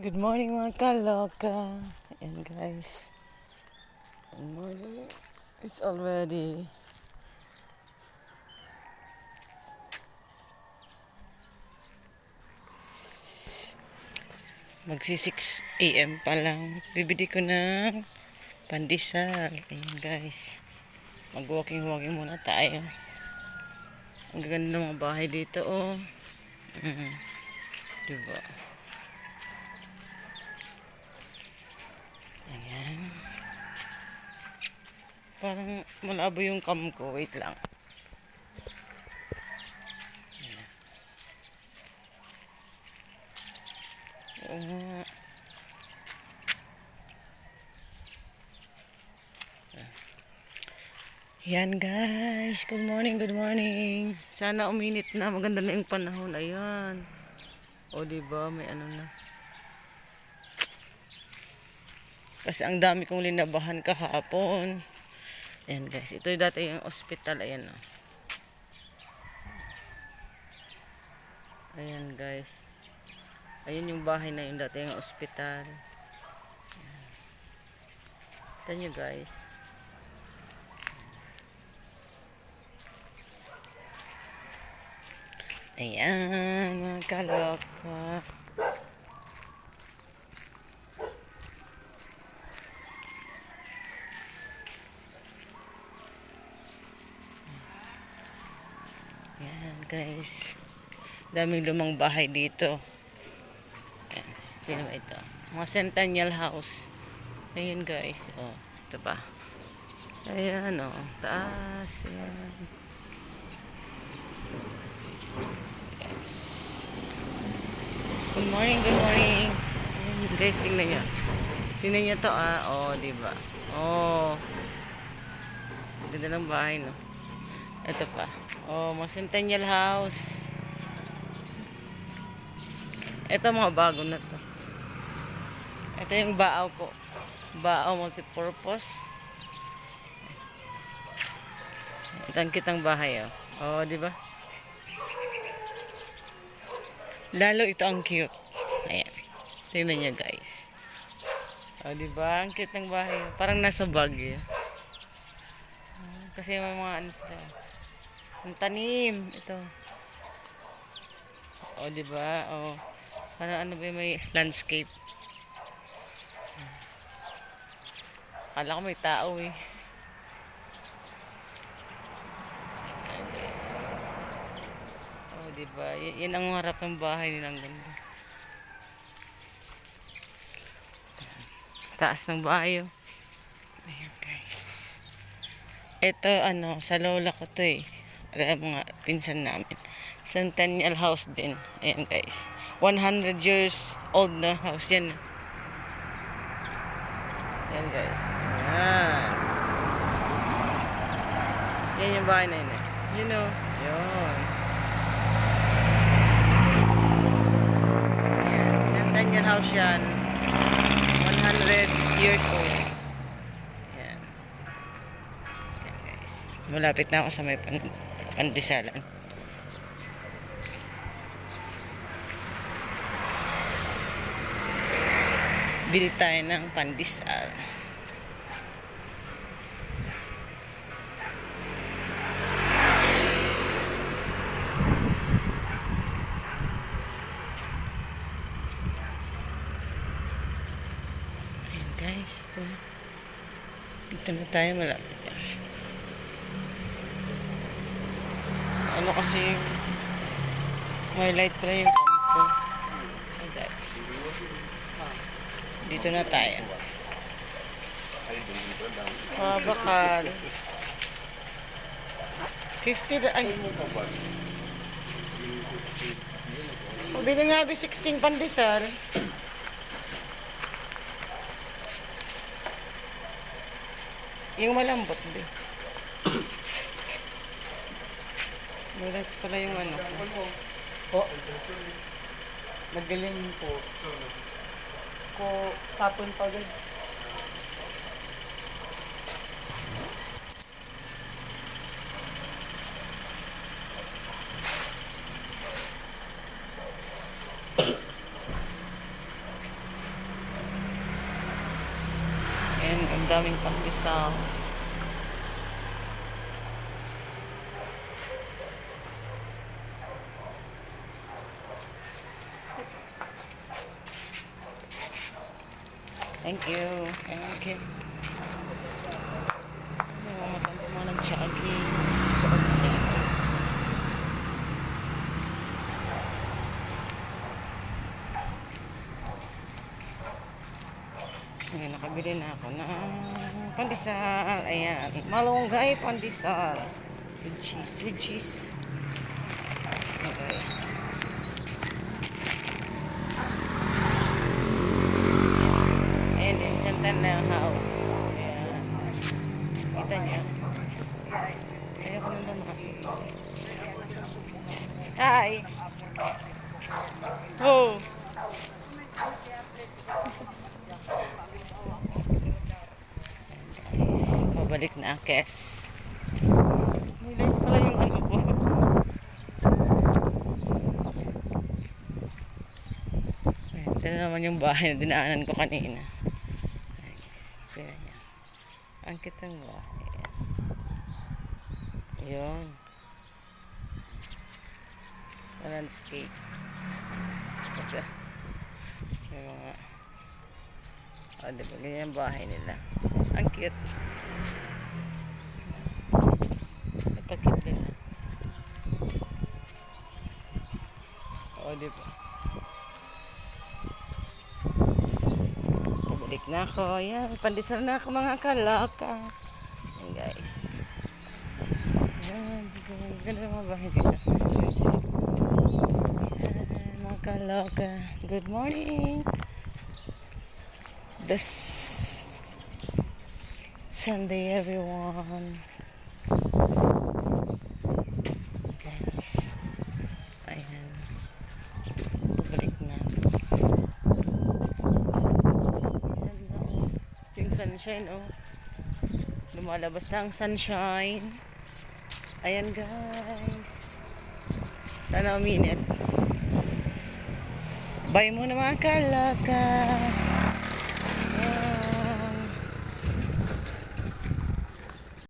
Good morning mga kaloka. Ayan guys. Good morning. It's already magsi 6 a.m. pa lang. Bibili ko ng pandesal. Ayan guys. Mag-walking-walking muna tayo. Ang ganda ng mga bahay dito oh. Mm. Diba? Ayan. Parang malabo yung cam ko. Wait lang. Ayan. Oo. Yan guys, good morning, good morning. Sana uminit na, maganda na yung panahon. Ayan. O di ba may ano na. Kasi ang dami kong linabahan kahapon. Ayan guys, ito yung dati yung hospital. Ayan o. Ayan guys. Ayan yung bahay na yung dati yung hospital. Ayan. Ito nyo guys. Ayan, mga kaloka. Ayan, guys. Daming lumang bahay dito. Ayan, ba ito? Mga Centennial House. Ayan, guys. Oh, ito pa. Ayan, oh. Taas. Ayan. Good morning, good morning. Ayan, guys, tingnan nyo. Tingnan nyo to, ah. Oh, di ba? Oh. Ganda ng bahay, no? Ito pa. Oh, mga Centennial House. Ito mga bago na to. Ito yung baaw ko. Baaw multipurpose. Ito ang kitang bahay, oh. Oh, di ba? Lalo ito ang cute. Ayan. Tingnan niyo, guys. Oh, di ba? Ang cute ng bahay. Parang nasa Baguio. Ah, Kasi may mga ano sila. Ang tanim. Ito. O, di ba? O. Ano, ano ba may landscape? Akala ko may tao eh. Ayan, guys. O, di ba? Yan ang harap ng bahay nila. Ang ganda. Taas ng bahay oh. Ayan, guys. Ito, ano, sa lola ko to eh. Alam mga pinsan namin. Centennial house din. Ayan guys. 100 years old na house yan. Ayan guys. Ayan. Yan yung bahay na yun eh. You know. Yun. Ayan. Centennial house yan. 100 years old. Malapit na ako sa may pan pandisalan. Bili tayo ng pandesal. Ayan guys, ito. Dito na tayo malapit na. Ano kasi may light pala yung kampo. Hey guys. Dito na tayo. Ah, bakal. 50 da- ay. Pabili nga bi 16 pandesal. Yung malambot, bi. Malas pala yung ano. Ko. Nagaling po. Ko sapon pa agad. Ayan, ang daming pangbisaw. Thank you. Thank you. May mga matampo mga nag-jogging. Ngayon, nakabili na ako ng pandesal. Ayan. Malunggay pandesal. With cheese. With cheese. Okay. Ayan yung Centennial House. Ayan. Kita niyo. Ayoko nang dama. Hi! Oh! Pabalik na ang kes. May light pala yung ano ko. Ito na naman yung bahay na dinaanan ko kanina. Ang kitang bahay. Ayan. Landscape. Kasi, may mga Ah, di ba? Ganyan ang bahay nila. Ang cute. Ito cute din. Oo, di ba? Pabalik na ako. Yan, pandesal na ako mga kalaka. Yan guys. Yan, ganda mga bahay dito. Kalaka. Good morning. Bless Sunday, everyone. Guys, ayan. Pabalik na. Yung sunshine, oh. Lumalabas na ang sunshine. Ayan, guys. Sana uminit. Bye muna mga kalaka.